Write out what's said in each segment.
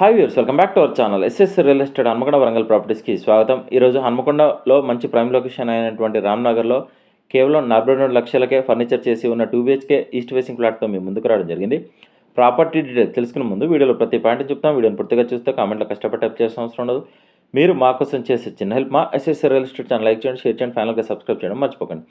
Hi viewers welcome back to our channel SS real estate Hanmakonda Warangal ప్రాపర్టీస్కి స్వాగతం. ఈరోజు హన్మకొండలో మంచి prime location అయినటువంటి రామ్నగర్లో కేవలం నలభై రెండు లక్షలకే ఫర్నిచర్ చేసి ఉన్న టూ బిహెచ్కే ఈస్ట్ ఫేసింగ్ ఫ్లాట్తో మేము ముందుకు రావడం జరిగింది. ప్రాపర్టీ డీటెయిల్స్ తెలుసుకునే ముందు వీడియోలో ప్రతి పాయింట్ చెప్తాం. వీడియోని పూర్తిగా చూస్తే కామెంట్లో కష్టపడి టైప్ చేసిన అవసరం ఉండదు. మీరు మా కోసం చేసే చిన్న హెల్ప్ మా SS real estate channel like చేయండి షేర్ చేయండి ఫైనల్గా సబ్స్క్రైబ్ చేయడం మర్చిపోకండి.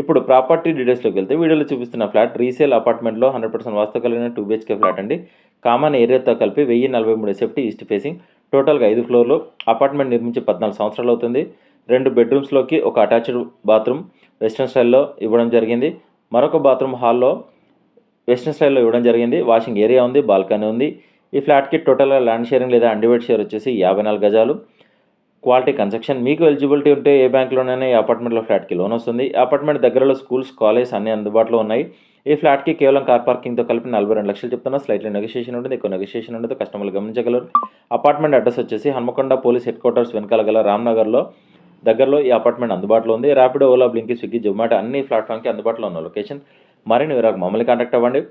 ఇప్పుడు ప్రాపర్టీ డీటెయిల్స్లోకి వెళ్తే వీడియోలో చూపిస్తున్న ఫ్లాట్ రీసేల్ అపార్ట్మెంట్లో హండ్రెడ్ పర్సెంట్ వాస్తు కలిగిన టూ బిహెచ్కే ఫ్లాట్ అండి. కామన్ ఏరియాతో కలిపి వెయ్యి నలభై మూడు సేఫ్టీ ఈస్ట్ ఫేసింగ్ టోటల్గా ఐదు ఫ్లోర్లు. అపార్ట్మెంట్ నిర్మించి పద్నాలుగు సంవత్సరాలు అవుతుంది. రెండు బెడ్రూమ్స్లోకి ఒక అటాచ్డ్ బాత్రూమ్ వెస్ట్రన్ స్టైల్లో ఇవ్వడం జరిగింది. మరొక బాత్రూమ్ హాల్లో వెస్ట్రన్ స్టైల్లో ఇవ్వడం జరిగింది. వాషింగ్ ఏరియా ఉంది బాల్కనీ ఉంది. ఈ ఫ్లాట్కి టోటల్గా ల్యాండ్ షేరింగ్ లేదా అండివైడ్ షేర్ వచ్చేసి యాభై నాలుగు గజాలు. క్వాలిటీ కన్స్ట్రక్షన్ మీకు ఎలిజిబిలిటీ ఉంటే ఏ బ్యాంక్లోనైనా ఈ అపార్ట్మెంట్లో ఫ్లాట్కి లోన్ వస్తుంది. అపార్ట్మెంట్ దగ్గరలో స్కూల్స్ కాలేజ్ అన్ని అందుబాటులో ఉన్నాయి. ఈ ఫ్లాట్కి కేవలం కార్ పార్కింగ్తో కలిపి నలభై రెండు లక్షలు చెప్తున్నా. స్లైట్లీ నెగోషియేషన్ ఉంటుంది. ఎక్కువ నెగోషియేషన్ ఉంటుంది కస్టమర్లు గమనించగలరు. అపార్ట్మెంట్ అడ్రస్ వచ్చేసి హన్మకొండ పోలీస్ హెడ్ క్వార్టర్స్ వెనకాల గల రామ్నగర్లో దగ్గరలో ఈ అపార్ట్మెంట్ అందుబాటులో ఉంది. ర్యాపిడో ఓలా బ్లింకి స్విగ్గీ జొమాటో అన్ని ప్లాట్ఫామ్కి అందుబాటులో ఉన్న లొకేషన్. మరిన్ని వివరాలకు మమ్మల్ని కాంటాక్ట్ అవ్వండి.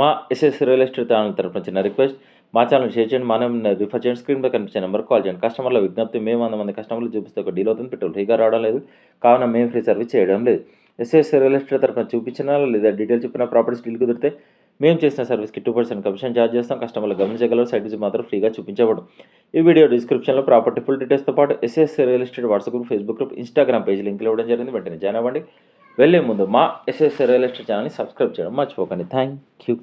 మా ఎస్ఎస్ రియల్ ఎస్టేట్ ఛానల్ తరఫున చిన్న రిక్వెస్ట్. మా ఛానల్ షేర్ చేయండి. మనం రిఫర్ చేయండి. స్క్రీన్పై కనిపించే నెంబర్ కాల్ చేయండి. కస్టమర్ల విజ్ఞప్తి మేము వంద మంది కస్టమర్లు చూపిస్తే ఒక డీల్ అవుతుంది. పెట్రోల్ ఫ్రీగా రావడం లేదు. కావున మేము ఫ్రీ సర్వీస్ చేయడం లేదు. ఎస్ఎస్ రియల్ ఎస్టేట్ తరఫున చూపించినా లేదా డీటెయిల్ చెప్పిన ప్రాపర్టీస్ డీల్ కుదిరితే మేము చేసిన సర్వీస్కి టూ పర్సెంట్ కమిషన్ ఛార్జ్ చేస్తాం. కస్టమర్లు గమనించగలరు. సైట్ విజిట్ మాత్రం ఫ్రీగా చూపించబడు ఈ వీడియో డిస్క్రిప్షన్లో ప్రాపర్టీ ఫుల్ డీటెయిల్స్తో పాటు SS real estate WhatsApp group Facebook group Instagram page link ఇవ్వడం జరిగింది. వెంటనే జాయిన్ అవ్వండి. వెళ్ళే ముందు మా ఎస్ఎస్ రియల్ ఎస్టేట్ ఛానల్ని సబ్స్క్రైబ్ చేయడం మర్చిపోకండి. Thank you